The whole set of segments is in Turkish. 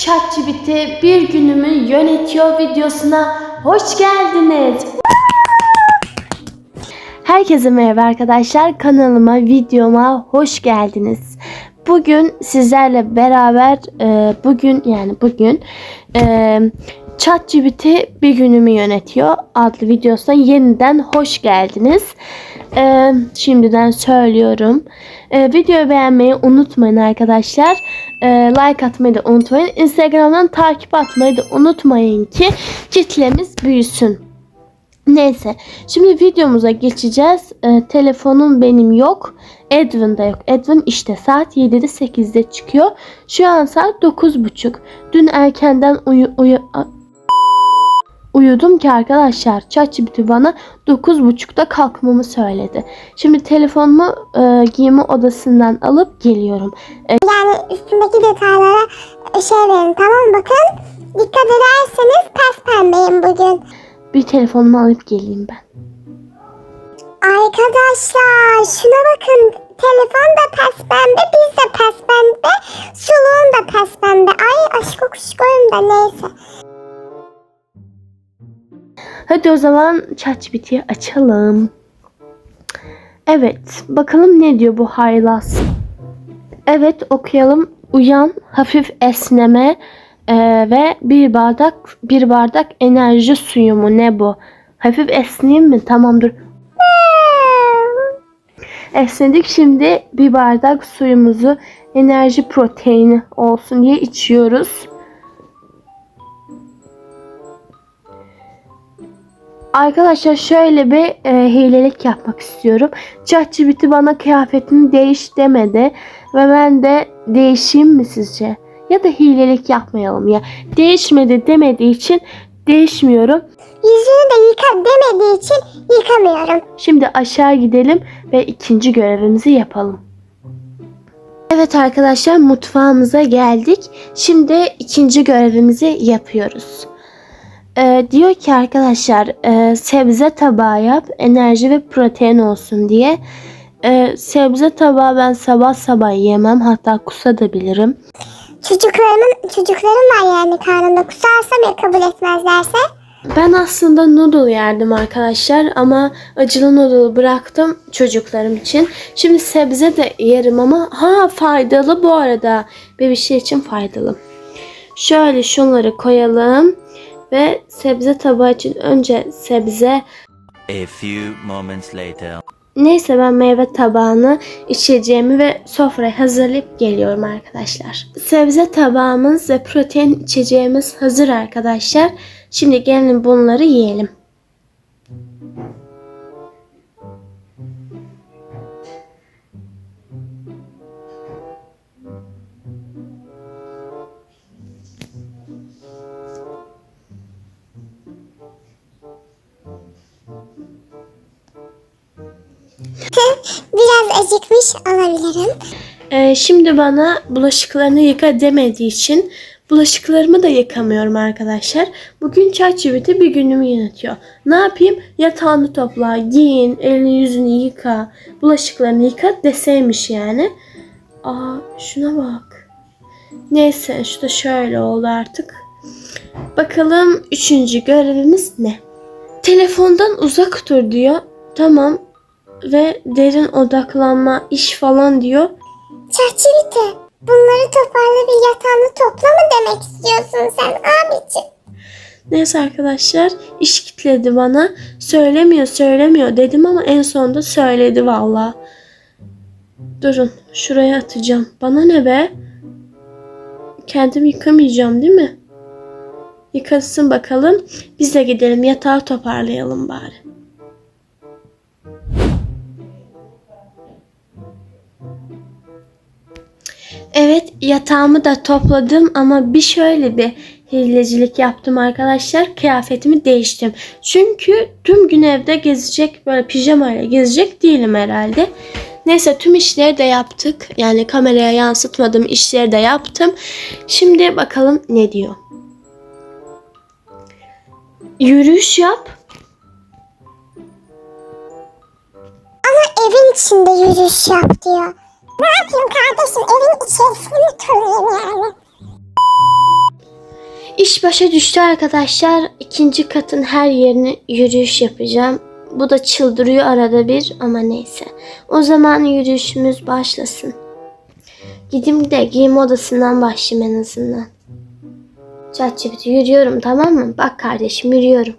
ChatGPT bir günümü yönetiyor videosuna hoş geldiniz. Herkese merhaba arkadaşlar. Kanalıma, videoma hoş geldiniz. Bugün sizlerle beraber e, bugün yani bugün e, ChatGPT bir günümü yönetiyor adlı videosuna yeniden hoş geldiniz. E, şimdiden söylüyorum. E, videoyu beğenmeyi unutmayın arkadaşlar. E, like atmayı da unutmayın. Instagram'dan takip atmayı da unutmayın ki kitlemiz büyüsün. Neyse. Şimdi videomuza geçeceğiz. Ee, telefonum benim yok. Edwin de yok. Edwin işte saat 7'de 8'de çıkıyor. Şu an saat 9.30. Dün erkenden uyu, uyu, uyudum ki arkadaşlar. ChatGPT bana 9.30'da kalkmamı söyledi. Şimdi telefonumu e, giyinme odasından alıp geliyorum. Yani üstündeki detaylara şey verin tamam bakın. Dikkat ederseniz pes pembeyim bugün. Bir telefonumu alıp geleyim ben. Arkadaşlar şuna bakın. Telefon da pes pembe, biz de pes pembe, suluğum da pes pembe. Ay aşk kuşkoyum da neyse. Hadi o zaman ChatGPT'yi açalım. Evet, bakalım ne diyor bu haylaz. Evet, okuyalım. Uyan, hafif esneme e, ve bir bardak bir bardak enerji suyu mu ne bu? Hafif esneyeyim mi? Tamam dur. Esnedik şimdi bir bardak suyumuzu enerji proteini olsun diye içiyoruz. Arkadaşlar şöyle bir e, hilelik yapmak istiyorum. ChatGPT bana kıyafetini değiş demedi ve ben de değişeyim mi sizce? Ya da hilelik yapmayalım ya. Değişmedi demediği için değişmiyorum. Yüzünü de yıka demediği için yıkamıyorum. Şimdi aşağı gidelim ve ikinci görevimizi yapalım. Evet arkadaşlar mutfağımıza geldik. Şimdi ikinci görevimizi yapıyoruz. Ee, diyor ki arkadaşlar e, sebze tabağı yap enerji ve protein olsun diye. Ee, sebze tabağı ben sabah sabah yemem hatta kusabilirim. Çocuklarımın, çocuklarım var yani karnımda kusarsam ya kabul etmezlerse. Ben aslında noodle yerdim arkadaşlar ama acılı noodle bıraktım çocuklarım için. Şimdi sebze de yerim ama ha faydalı bu arada. Bebişler için faydalı. Şöyle şunları koyalım ve sebze tabağı için önce sebze A few moments later. Neyse ben meyve tabağını, içeceğimi ve sofrayı hazırlayıp geliyorum arkadaşlar. Sebze tabağımız ve protein içeceğimiz hazır arkadaşlar. Şimdi gelin bunları yiyelim. Biraz acıkmış olabilirim. Ee, şimdi bana bulaşıklarını yıka demediği için bulaşıklarımı da yıkamıyorum arkadaşlar. Bugün ChatGPT bir günümü yönetiyor. Ne yapayım? Yatağını topla, giyin, elini yüzünü yıka, bulaşıklarını yıka deseymiş yani. Aa şuna bak. Neyse da şöyle oldu artık. Bakalım üçüncü görevimiz ne? Telefondan uzak dur diyor. Tamam. Ve derin odaklanma, iş falan diyor. Çerçevite, bunları toparla bir yatağını topla mı demek istiyorsun sen abicim? Neyse arkadaşlar iş kitledi bana. Söylemiyor söylemiyor dedim ama en sonunda söyledi valla. Durun şuraya atacağım. Bana ne be? Kendim yıkamayacağım değil mi? Yıkasın bakalım. Biz de gidelim yatağı toparlayalım bari. Evet yatağımı da topladım ama bir şöyle bir hilecilik yaptım arkadaşlar. Kıyafetimi değiştim. Çünkü tüm gün evde gezecek böyle pijamayla gezecek değilim herhalde. Neyse tüm işleri de yaptık. Yani kameraya yansıtmadığım işleri de yaptım. Şimdi bakalım ne diyor. Yürüyüş yap. Ama evin içinde yürüyüş yap diyor. Ne yapayım kardeşim evin içerisinde mi yani? İş başa düştü arkadaşlar. İkinci katın her yerini yürüyüş yapacağım. Bu da çıldırıyor arada bir ama neyse. O zaman yürüyüşümüz başlasın. Gideyim de giyim odasından başlayayım en azından. ChatGPT yürüyorum tamam mı? Bak kardeşim yürüyorum.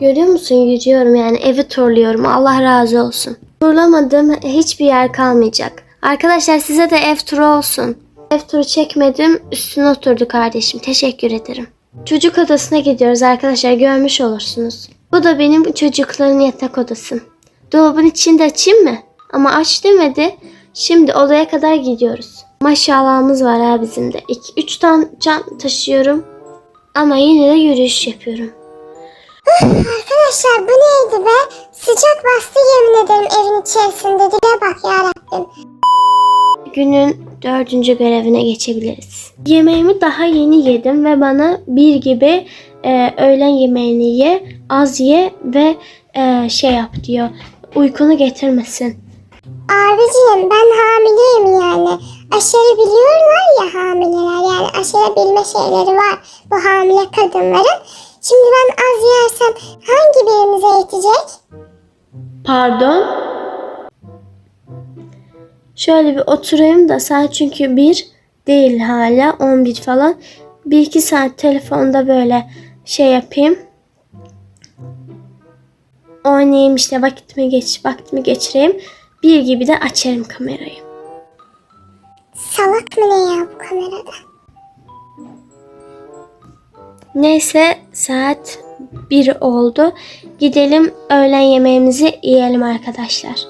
Görüyor musun yürüyorum yani evi turluyorum Allah razı olsun. Turlamadığım hiçbir yer kalmayacak. Arkadaşlar size de ev turu olsun. Ev turu çekmedim üstüne oturdu kardeşim teşekkür ederim. Çocuk odasına gidiyoruz arkadaşlar görmüş olursunuz. Bu da benim çocukların yatak odası. Dolabın içini de açayım mı? Ama aç demedi. Şimdi odaya kadar gidiyoruz. Maşallahımız var ha bizim de. 2-3 tane can taşıyorum. Ama yine de yürüyüş yapıyorum. Arkadaşlar bu neydi be? Sıcak bastı yemin ederim evin içerisinde. Dile bak yarabbim. Günün dördüncü görevine geçebiliriz. Yemeğimi daha yeni yedim ve bana bir gibi e, öğlen yemeğini ye, az ye ve e, şey yap diyor. Uykunu getirmesin. Abiciğim ben hamileyim yani. Aşırı biliyorlar ya hamileler yani aşırı bilme şeyleri var bu hamile kadınların. Şimdi ben az yersem hangi birimize yetecek? Pardon. Şöyle bir oturayım da saat çünkü bir değil hala 11 falan. Bir iki saat telefonda böyle şey yapayım. Oynayayım işte vakitimi geç vaktimi geçireyim. Bir gibi de açarım kamerayı. Salak mı ne ya bu kamerada? Neyse saat 1 oldu. Gidelim öğlen yemeğimizi yiyelim arkadaşlar.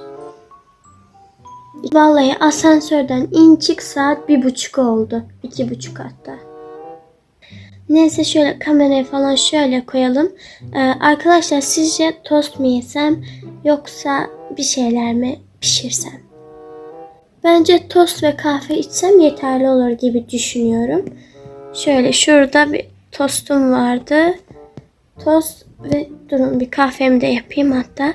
Vallahi asansörden in çık saat bir buçuk oldu. iki buçuk hatta. Neyse şöyle kamerayı falan şöyle koyalım. Ee, arkadaşlar sizce tost mu yesem yoksa bir şeyler mi pişirsem? Bence tost ve kahve içsem yeterli olur gibi düşünüyorum. Şöyle şurada bir tostum vardı. Tost ve durun bir kahvemi de yapayım hatta.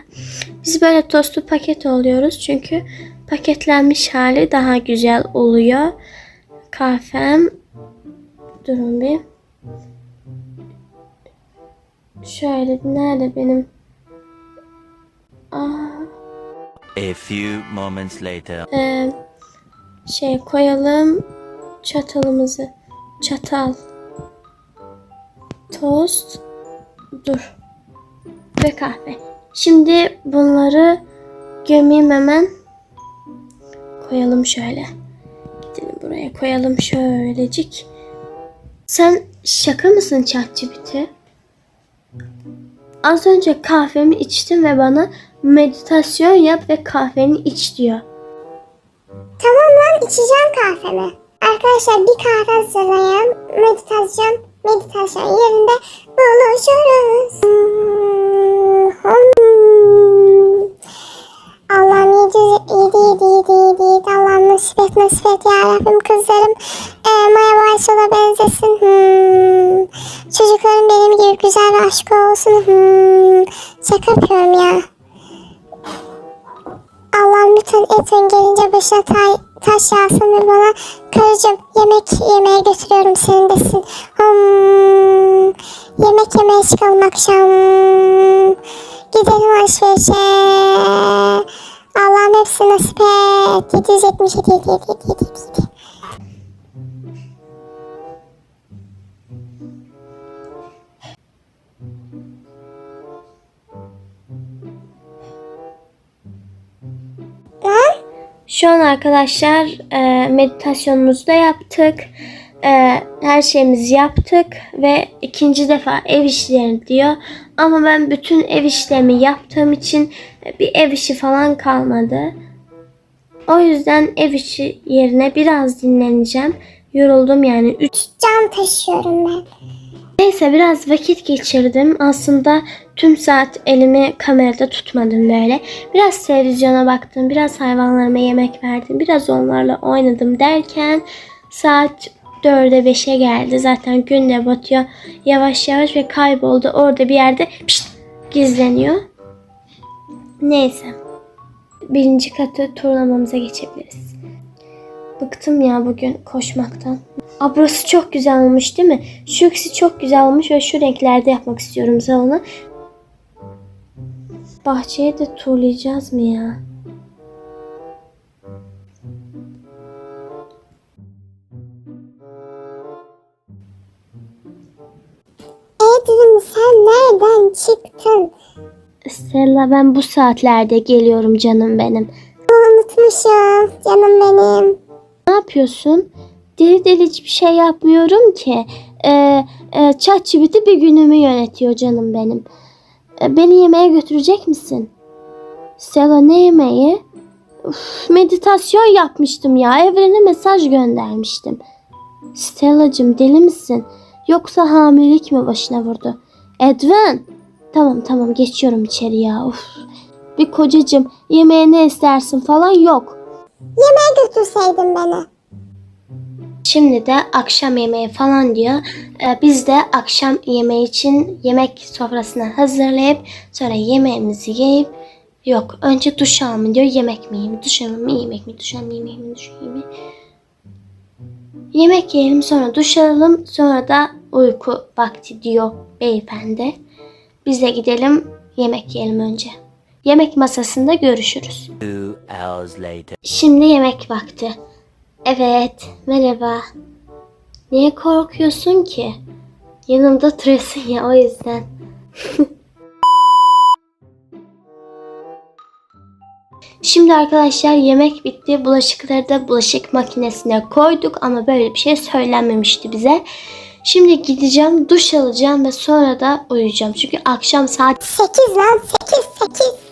Biz böyle tostu paket oluyoruz çünkü paketlenmiş hali daha güzel oluyor. Kahvem durun bir. Şöyle nerede benim? Aa, A few moments later. Ee, şey koyalım çatalımızı. Çatal. Tost. Dur. Ve kahve. Şimdi bunları gömeyim hemen. Koyalım şöyle. Gidelim buraya koyalım şöylecik. Sen şaka mısın ChatGPT? Az önce kahvemi içtim ve bana meditasyon yap ve kahveni iç diyor. Tamam lan içeceğim kahvemi. Arkadaşlar bir kahve hazırlayalım. Meditasyon, meditasyon yerinde buluşuruz. Allah'ım yedi, yedi, yedi, yedi, yedi, yedi. Allah'ım nasip et, nasip et ya Rabbim kızlarım. E, Maya Baysol'a benzesin. Hmm. Çocuklarım benim gibi güzel ve aşık olsun. Hmm. Şaka yapıyorum ya. Allah'ım lütfen Edwin gelince başına tay, taş ve bana karıcığım yemek yemeye götürüyorum senin desin. Hmm, yemek yemeye çıkalım akşam. Gidelim alışverişe. Allah'ım hepsini nasip et. 777 7 7 Şu an arkadaşlar e, meditasyonumuzu da yaptık. E, her şeyimizi yaptık ve ikinci defa ev işlerini diyor. Ama ben bütün ev işlerimi yaptığım için bir ev işi falan kalmadı. O yüzden ev işi yerine biraz dinleneceğim. Yoruldum yani. Üç can taşıyorum ben. Neyse biraz vakit geçirdim. Aslında tüm saat elimi kamerada tutmadım böyle. Biraz televizyona baktım, biraz hayvanlarıma yemek verdim, biraz onlarla oynadım derken saat 4'e 5'e geldi. Zaten gün de batıyor yavaş yavaş ve kayboldu. Orada bir yerde pişt, gizleniyor. Neyse. Birinci katı turlamamıza geçebiliriz. Bıktım ya bugün koşmaktan. Aa, burası çok güzel olmuş değil mi? Şu ikisi çok güzel olmuş ve şu renklerde yapmak istiyorum salonu. Bahçeye de tuğlayacağız mı ya? Edwin sen nereden çıktın? Stella ben bu saatlerde geliyorum canım benim. Unutmuşum canım benim. Ne yapıyorsun? Deli deli hiçbir şey yapmıyorum ki. Ee, e, ChatGPT bir günümü yönetiyor canım benim. Ee, beni yemeğe götürecek misin? Stella ne yemeği? Uf, meditasyon yapmıştım ya. Evrene mesaj göndermiştim. Stella'cığım deli misin? Yoksa hamilelik mi başına vurdu? Edwin! Tamam tamam geçiyorum içeri ya. Uf. Bir kocacığım yemeğe ne istersin falan yok. Yemeğe götürseydin beni. Şimdi de akşam yemeği falan diyor. Ee, biz de akşam yemeği için yemek sofrasını hazırlayıp sonra yemeğimizi yiyip yok önce duş alma diyor yemek mi yiyeyim duş alayım mı yemek mi duş alayım yemek mi duş alayım mı Yemek yiyelim sonra duş alalım sonra da uyku vakti diyor beyefendi. Biz de gidelim yemek yiyelim önce. Yemek masasında görüşürüz. Şimdi yemek vakti. Evet, merhaba. Niye korkuyorsun ki? Yanımda oturuyorsun ya o yüzden. Şimdi arkadaşlar yemek bitti. Bulaşıkları da bulaşık makinesine koyduk ama böyle bir şey söylenmemişti bize. Şimdi gideceğim, duş alacağım ve sonra da uyuyacağım. Çünkü akşam saat 8 lan 8 8.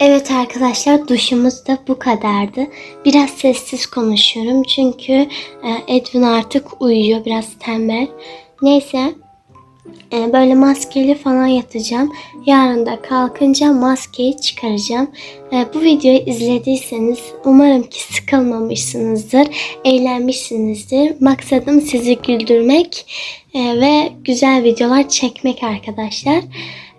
Evet arkadaşlar duşumuz da bu kadardı. Biraz sessiz konuşuyorum çünkü e, Edwin artık uyuyor biraz tembel. Neyse e, böyle maskeli falan yatacağım. Yarın da kalkınca maskeyi çıkaracağım. E, bu videoyu izlediyseniz umarım ki sıkılmamışsınızdır, eğlenmişsinizdir. Maksadım sizi güldürmek ve güzel videolar çekmek arkadaşlar.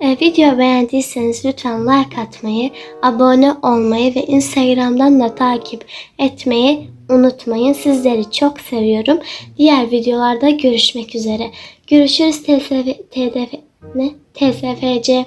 E, video beğendiyseniz lütfen like atmayı, abone olmayı ve Instagram'dan da takip etmeyi unutmayın. Sizleri çok seviyorum. Diğer videolarda görüşmek üzere. Görüşürüz TSV, TDF, ne? TSFC.